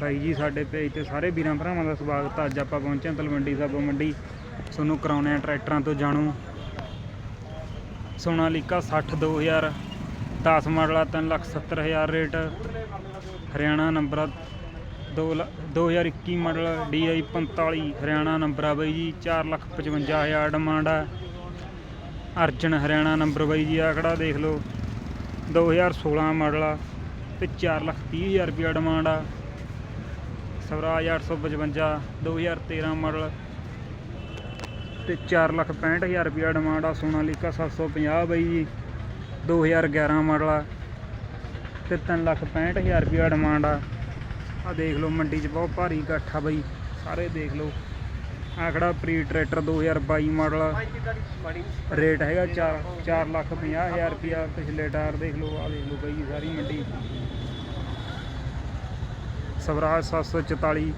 ਬਾਈ ਜੀ, ਸਾਡੇ ਪੇਜ ਤੇ ਸਾਰੇ ਵੀਰਾਂ ਭਰਾਵਾਂ ਦਾ ਸਵਾਗਤ ਹੈ ਅੱਜ ਆਪਾਂ ਪਹੁੰਚੇ ਹਾਂ ਤਲਵੰਡੀ ਸਾਬੋ ਮੰਡੀ। ਤੁਹਾਨੂੰ ਕਰਾਉਣੇ ਆ ਟਰੈਕਟਰਾਂ ਤੋਂ ਜਾਣੂ। ਸੋਨਾਲੀਕਾ 60 2000 10 ਮਾਡਲ ਆ 370000 rate. Haryana number 2 2021 model DI 45 Haryana number ਆ ਬਾਈ ਜੀ 455000 ਡਿਮਾਂਡ ਆ। ਅਰਜਨ ਹਰਿਆਣਾ ਨੰਬਰ ਬਾਈ ਜੀ ਆ ਖੜਾ ਦੇਖ ਲਓ। 2016 ਮਾਡਲ ਆ ਤੇ 430000 ਰੁਪਿਆ ਡਿਮਾਂਡ ਆ। ਸਵਰਾਜ 855 2013 ਮਾਡਲ ਤੇ 465000 ਰੁਪਿਆ ਡਿਮਾਂਡ ਆ ਸੋਨਾਲੀਕਾ 750 ਬਾਈ ਜੀ 2011 ਮਾਡਲ ਆ ਤੇ 365000 ਰੁਪਿਆ ਡਿਮਾਂਡ ਆ। ਆ ਦੇਖ ਲਓ ਮੰਡੀ 'ਚ ਬਹੁਤ ਭਾਰੀ ਇਕੱਠ ਆ ਬਾਈ, ਸਾਰੇ ਦੇਖ ਲਓ। ਆ ਖੜਾ ਪ੍ਰੀ ਟਰੈਕਟਰ 2022 ਮਾਡਲ ਰੇਟ ਹੈਗਾ 4 4 ਲੱਖ 50000 ਰੁਪਿਆ ਪਿਛਲੇ ਟਾਇਰ ਦੇਖ ਲਓ ਆ ਦੇਖ ਲਓ ਬਾਈ, ਸਾਰੀ ਮੰਡੀ। ਸਵਰਾਜ 744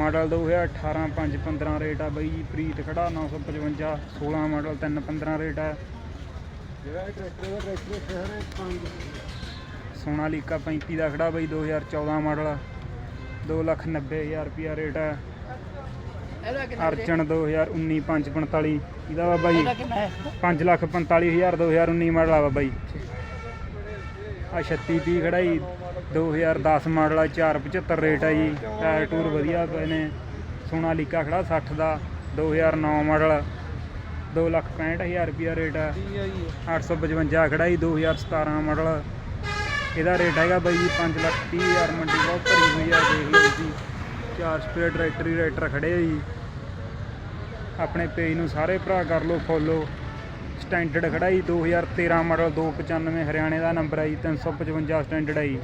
ਮਾਡਲ 2018 515 ਰੇਟ ਆ ਬਾਈ ਜੀ ਪ੍ਰੀਤ ਖੜਾ 955 16 ਮਾਡਲ 315 ਰੇਟ ਆ। ਜਿਹੜਾ ਟਰੈਕਟਰ ਦਾ ਟਰੈਕਟਰ ਸਾਰੇ ਪੰਜ ਸੋਨਾਲੀਕਾ 35 ਦਾ ਖੜਾ ਬਾਈ 2014 ਮਾਡਲ 290000 ਰੁਪਿਆ ਰੇਟ ਆ। ਅਰਜਨ 2019 545 ਇਹਦਾ ਬਾਬਾ ਜੀ ਇਹਦਾ ਕਿੰਨਾ ਹੈ? 5 ਲੱਖ 45000 2019 ਮਾਡਲ ਆ ਬਾਬਾ ਜੀ ਆ 36 30 ਖੜਾ ਜੀ 2010 ਮਾਡਲ ਆ 475 ਰੇਟ ਆ ਜੀ। ਟਾਇਰ ਟੂਰ ਵਧੀਆ ਪਏ ਨੇ। ਸੋਨਾਲੀਕਾ ਖੜਾ 60 ਦਾ 2009 ਮਾਡਲ। 2 ਲੱਖ 65000 ਰੁਪਿਆ ਰੇਟ ਆ। 855 ਖੜਾ ਜੀ 2017 ਮਾਡਲ। ਇਹਦਾ ਰੇਟ ਹੈਗਾ ਬਾਈ ਜੀ 5 ਲੱਖ 30000 ਮੰਡੀ ਬਹੁਤ ਭਰੀ ਹੋਈ ਆ, ਦੇਖ ਲਓ ਜੀ। ਚਾਰ ਸਪੇਅਰ ਟਰੈਕਟਰ ਹੀ ਟਰੈਕਟਰ ਖੜੇ ਆ ਜੀ। ਆਪਣੇ ਪੇਜ ਨੂੰ ਸਾਰੇ ਭਰਾ ਕਰ ਲਓ, ਫੋਲੋ। ਸਟੈਂਡਰਡ ਖੜਾ ਜੀ 2013 ਮਾਡਲ 295 ਹਰਿਆਣੇ ਦਾ ਨੰਬਰ ਆ ਜੀ 355 ਸਟੈਂਡਰਡ ਆ ਜੀ।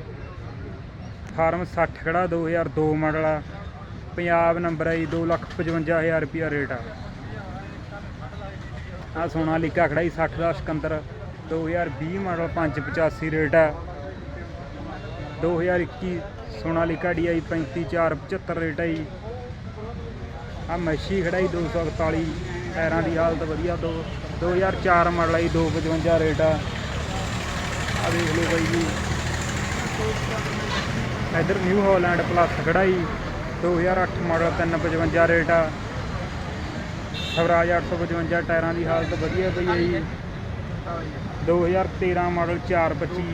ਫਾਰਮ 60 ਖੜਾ 2002 ਮਾਡਲ ਆ। ਪੰਜਾਬ ਨੰਬਰ ਹੈ ਜੀ 255000 ਰੁਪਿਆ ਰੇਟ ਆ। ਆ ਸੋਨਾਲੀਕਾ ਖੜਾ ਜੀ 60 ਦਾ ਸਿਕੰਦਰ। 2020 ਮਾਡਲ 585 ਰੇਟ ਆ। 2021 ਸੋਨਾਲੀਕਾ DI 35475 ਰੇਟ ਹੈ ਜੀ। ਆ ਮੈਸ਼ੀ ਖੜਾ ਜੀ 241 ਟਾਇਰਾਂ ਦੀ ਹਾਲਤ ਵਧੀਆ, ਦੋ 2004 ਮਾਡਲ ਹੈ ਜੀ 255 ਰੇਟ ਆ। ਆ ਦੇਖ ਲਓ ਬਾਈ ਜੀ। ਇਧਰ ਨਿਊ ਹਾਲੈਂਡ ਪਲੱਸ ਖੜਾ ਜੀ 2008 ਮਾਡਲ 355 ਰੇਟ ਆ। ਸਵਰਾਜ 855 ਟਾਇਰਾਂ ਦੀ ਹਾਲਤ ਵਧੀਆ ਪਈ ਹੈ ਜੀ। 2013 ਮਾਡਲ 425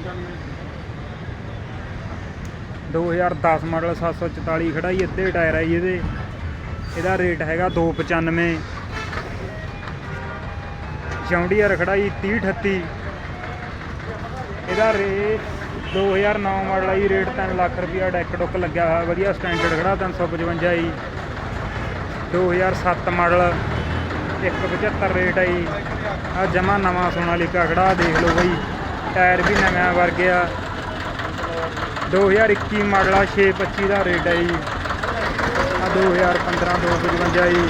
2010 ਮਾਡਲ 744 ਖੜਾ ਜੀ ਅੱਧੇ ਟਾਇਰ ਆ ਜੀ ਇਹਦੇ। ਇਹਦਾ ਰੇਟ ਹੈਗਾ 295 ਜੌਂਡੀਅਰ ਖੜਾ ਜੀ 3038 ਇਹਦਾ ਰੇਟ 2009 ਮਾਡਲ ਆ ਜੀ, ਰੇਟ 3 ਲੱਖ ਰੁਪਿਆ ਡੈਕ ਡੁੱਕ ਲੱਗਿਆ ਹੋਇਆ, ਵਧੀਆ ਸਟੈਂਡਰਡ ਖੜਾ 355 ਜੀ। 2007 ਮਾਡਲ 175 ਰੇਟ ਆ ਜੀ। ਆ ਜਮਾ ਨਵਾਂ ਸੋਨਾਲੀਕਾ ਖੜਾ ਆਹ ਦੇਖ ਲਓ ਬਈ, ਟਾਇਰ ਵੀ ਨਵੇਂ ਵਰਗੇ ਆ। 2021 ਮਾਡਲ ਆ 625 ਦਾ ਰੇਟ ਆ ਜੀ। ਆ 2015 255 ਜੀ।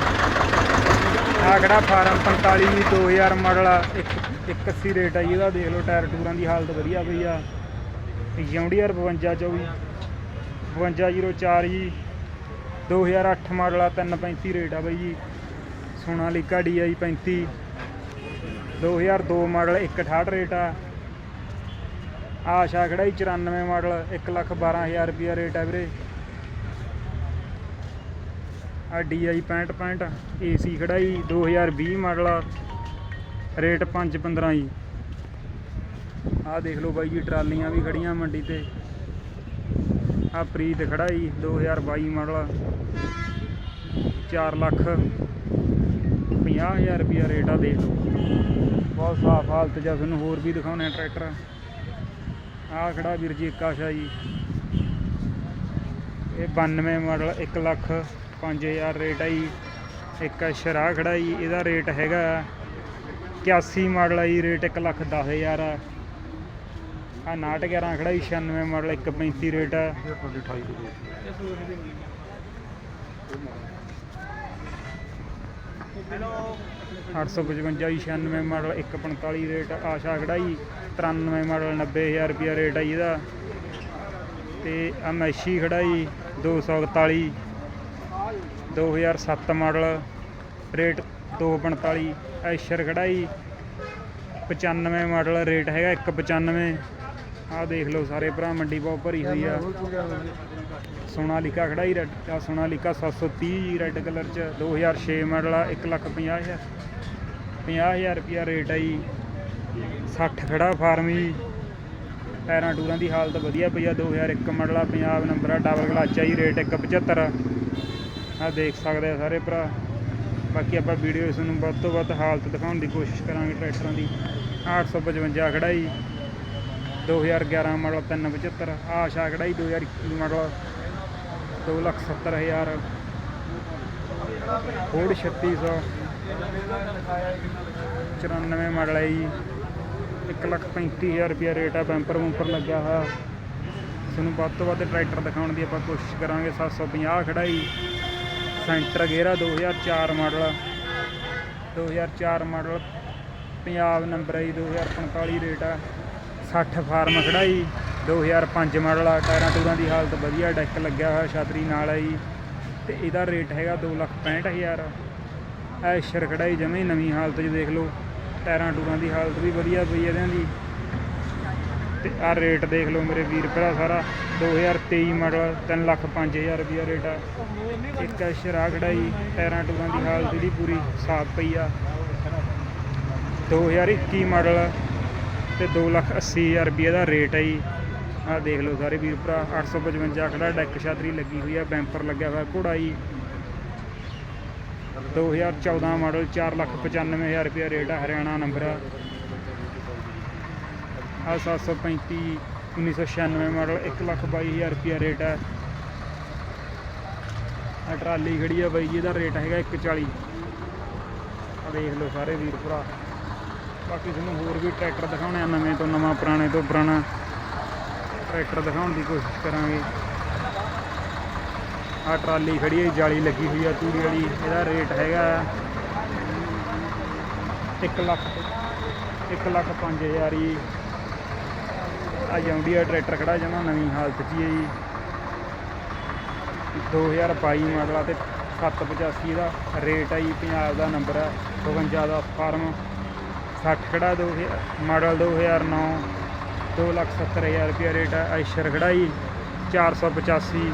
ਆ ਕਿਹੜਾ ਫਾਰਮ 45 ਜੀ 2000 ਮਾਡਲ ਆ 180 ਰੇਟ ਆ ਜੀ, ਇਹਦਾ ਦੇਖ ਲਓ, ਟਾਇਰ ਟੂਰਾਂ ਦੀ ਹਾਲਤ ਵਧੀਆ ਪਈ ਆ। ਜੌਂਡੀਅਰ 52 24 5204 ਜੀ 2008 ਮਾਡਲ ਆ 335 ਰੇਟ ਆ ਬਾਈ ਜੀ। ਸੋਨਾਲੀਕਾ DI 35 2002 ਮਾਡਲ 168 ਰੇਟ ਆ। ਆਸ਼ਾ ਖੜਾ ਜੀ 94 ਮਾਡਲ 112000 ਰੁਪਿਆ ਰੇਟ ਆ ਵੀਰੇ। ਆ DI 65 65 AC ਖੜਾ ਜੀ 2020 ਮਾਡਲ ਆ, ਰੇਟ 515 ਜੀ। ਆਹ ਦੇਖ ਲਓ ਬਾਈ ਜੀ, ਟਰਾਲੀਆਂ ਵੀ ਖੜੀਆਂ ਮੰਡੀ ਤੇ। ਆ ਪ੍ਰੀਤ ਖੜਾ ਜੀ 2022 ਮਾਡਲ। 4 ਲੱਖ 50000 ਰੁਪਿਆ ਰੇਟ ਆ, ਦੇਖ ਲਓ। ਬਹੁਤ ਸਾਫ਼ ਹਾਲਤ ਜਾਂ ਤੁਹਾਨੂੰ ਹੋਰ ਵੀ ਦਿਖਾਉਣੇ ਆ ਟਰੈਕਟਰ। ਆ ਖੜਾ ਵੀਰ ਜੀ ਆਸ਼ਾ ਜੀ। ਇਹ 92 ਮਾਡਲ 1 ਲੱਖ 5000 ਰੇਟ ਆ ਜੀ। ਇੱਕ ਸ਼ਰਾ ਖੜਾ ਜੀ, ਇਹਦਾ ਰੇਟ ਹੈਗਾ 81 ਮਾਡਲ ਆ ਜੀ, ਰੇਟ 1 ਲੱਖ 10000 ਆ। ਆ 911 ਖੜਾ ਜੀ 96 ਮਾਡਲ 135 ਰੇਟ ਆ। ਇਹ ਤੁਹਾਡੀ 28 ਦੇ 855 96 ਮਾਡਲ 145 ਰੇਟ ਆਸ਼ਾ ਖੜਾ ਜੀ 93 ਮਾਡਲ 90000 ਰੁਪਿਆ ਰੇਟ ਆ ਜੀ ਇਹਦਾ। ਤੇ ਆ ਮੈਸ਼ੀ ਖੜਾ ਜੀ 241 2007 ਮਾਡਲ ਰੇਟ 245 ਐਸ਼ਰ ਖੜਾ ਜੀ 95 ਮਾਡਲ ਰੇਟ ਹੈਗਾ 195 ਆਹ ਦੇਖ ਲਓ ਸਾਰੇ ਭਰਾ, ਮੰਡੀ ਬਹੁਤ ਭਰੀ ਹੋਈ ਆ। ਸੋਨਾਲੀਕਾ ਖੜਾਈ ਰੈਡ, ਆ ਸੋਨਾਲੀਕਾ 730 ਜੀ, ਰੈੱਡ ਕਲਰ ਚ। 2006 ਮਾਡਲ ਆ 150000 50000 ਰੁਪਿਆ ਰੇਟ ਆ ਜੀ। 60 ਖੜਾ ਫਾਰਮ ਜੀ। ਟਾਇਰਾਂ ਟੂਰਾਂ ਦੀ ਹਾਲਤ ਵਧੀਆ ਪਈ ਆ। 2001 ਮਾਡਲ ਆ, ਪੰਜਾਬ ਨੰਬਰ ਆ, ਡਬਲ ਕਲਚ ਆ ਜੀ, ਰੇਟ 175 ਆ ਦੇਖ ਸਕਦੇ ਆ ਸਾਰੇ ਭਰਾ। ਬਾਕੀ ਆਪਾਂ ਵੀਡੀਓ ਇਸ ਨੂੰ ਵੱਧ ਤੋਂ ਵੱਧ ਹਾਲਤ ਦਿਖਾਉਣ ਦੀ ਕੋਸ਼ਿਸ਼ ਕਰਾਂਗੇ ਟਰੈਕਟਰਾਂ ਦੀ। 855 ਖੜਾ ਜੀ 2011 ਮਾਡਲ 375 ਆਸ਼ਾ ਖੜਾ ਜੀ 2021 ਮਾਡਲ 270000 ਫੋਰਡ 3600 94 ਮਾਡਲ ਹੈ ਜੀ। 135000 ਰੁਪਿਆ ਰੇਟ ਆ ਬੈਂਪਰ ਬੂੰਪਰ ਲੱਗਿਆ ਹੋਇਆ। ਤੁਹਾਨੂੰ ਵੱਧ ਤੋਂ ਵੱਧ ਟਰੈਕਟਰ ਦਿਖਾਉਣ ਦੀ ਆਪਾਂ ਕੋਸ਼ਿਸ਼ ਕਰਾਂਗੇ। 750 ਖੜਾ ਜੀ ਸੈਂਟਰ ਗੇਅਰਾ 2004 ਮਾਡਲ 2004 ਮਾਡਲ ਪੰਜਾਬ ਨੰਬਰ ਹੈ ਜੀ 2045 ਰੇਟ ਆ। 60 ਫਾਰਮ ਖੜਾ ਜੀ 2005 ਮਾਡਲ ਆ, ਟਾਇਰਾਂ ਟੂਰਾਂ ਦੀ ਹਾਲਤ ਵਧੀਆ, ਡੈਕ ਲੱਗਿਆ ਹੋਇਆ, ਛਤਰੀ ਨਾਲ ਆ ਜੀ ਤੇ ਇਹਦਾ ਰੇਟ ਹੈਗਾ 265000 ਐਸ਼ਰ ਖੜਾ ਜੀ ਜਮੇ ਨਵੀਂ ਹਾਲਤ 'ਚ ਦੇਖ ਲਓ। ਟਾਇਰਾਂ ਟੂਰਾਂ ਦੀ ਹਾਲਤ ਵੀ ਵਧੀਆ ਪਈ ਇਹਦਿਆਂ ਦੀ। ਤੇ ਆ ਰੇਟ ਦੇਖ ਲਓ ਮੇਰੇ ਵੀਰ ਭਰਾ ਸਾਰਾ 2023 ਮਾਡਲ 3 ਲੱਖ 5000 ਰੁਪਿਆ ਰੇਟ ਆ। ਇੱਕ ਐਸ਼ਰ ਆ ਟਾਇਰਾਂ ਟੂਰਾਂ ਦੀ ਹਾਲਤ ਜਿਹੜੀ ਪੂਰੀ ਸਾਫ਼ ਪਈ ਆ। 2021 ਮਾਡਲ ਤੇ 2 ਲੱਖ 80000 ਰੁਪਏ ਦਾ ਰੇਟ ਹੈ ਜੀ। ਆਹ ਦੇਖ ਲਓ ਸਾਰੇ ਵੀਰ ਭਰਾ 855 ਖੜਾ, ਡੈਕ ਛਾਤਰੀ ਲੱਗੀ ਹੋਈ ਆ, ਬੈਂਪਰ ਲੱਗਿਆ ਹੋਇਆ ਘੋੜਾ ਜੀ। 2014 ਮਾਡਲ 4 ਲੱਖ 95000 ਰੁਪਏ ਰੇਟ ਆ, ਹਰਿਆਣਾ ਨੰਬਰ ਆ। ਆਹ 735 1996 ਮਾਡਲ 1 ਲੱਖ 22000 ਰੁਪਏ ਰੇਟ ਆ। ਆ ਟਰਾਲੀ ਖੜੀ ਆ ਬਾਈ ਜੀ, ਇਹਦਾ ਰੇਟ ਹੈਗਾ 140 ਆ ਦੇਖ ਲਓ ਸਾਰੇ ਵੀਰ ਭਰਾ। ਬਾਕੀ ਤੁਹਾਨੂੰ ਹੋਰ ਵੀ ਟਰੈਕਟਰ ਦਿਖਾਉਣੇ ਆ, ਨਵੇਂ ਤੋਂ ਨਵਾਂ, ਪੁਰਾਣੇ ਤੋਂ ਪੁਰਾਣਾ। ਟਰੈਕਟਰ ਦਿਖਾਉਣ ਦੀ ਕੋਸ਼ਿਸ਼ ਕਰਾਂਗੇ। ਆ ਟਰਾਲੀ ਖੜੀ ਹੈ ਜਾਲੀ ਲੱਗੀ ਹੋਈ ਆ ਤੂੜੀ ਵਾਲੀ, ਇਹਦਾ ਰੇਟ ਹੈਗਾ 1 ਲੱਖ 1 ਲੱਖ 5000 ਜੀ। ਆ ਜੌਂਡੀਆ ਟਰੈਕਟਰ ਖੜਾ ਜਮਾ ਨਵੀਂ ਹਾਲਤ 'ਚ ਹੀ ਹੈ ਜੀ। 2022 ਮਾਡਲ ਆ ਤੇ 785 ਦਾ ਰੇਟ ਆ ਜੀ, ਪੰਜਾਬ ਦਾ ਨੰਬਰ ਆ 52 ਦਾ ਫਾਰਮ। 60 ਖੜਾ ਦੋ ਮਾਡਲ 2009 2 ਲੱਖ 70 ਹਜ਼ਾਰ ਰੁਪਇਆ ਰੇਟ ਹੈ ਐਸ਼ਰ ਖੜਾ ਜੀ 485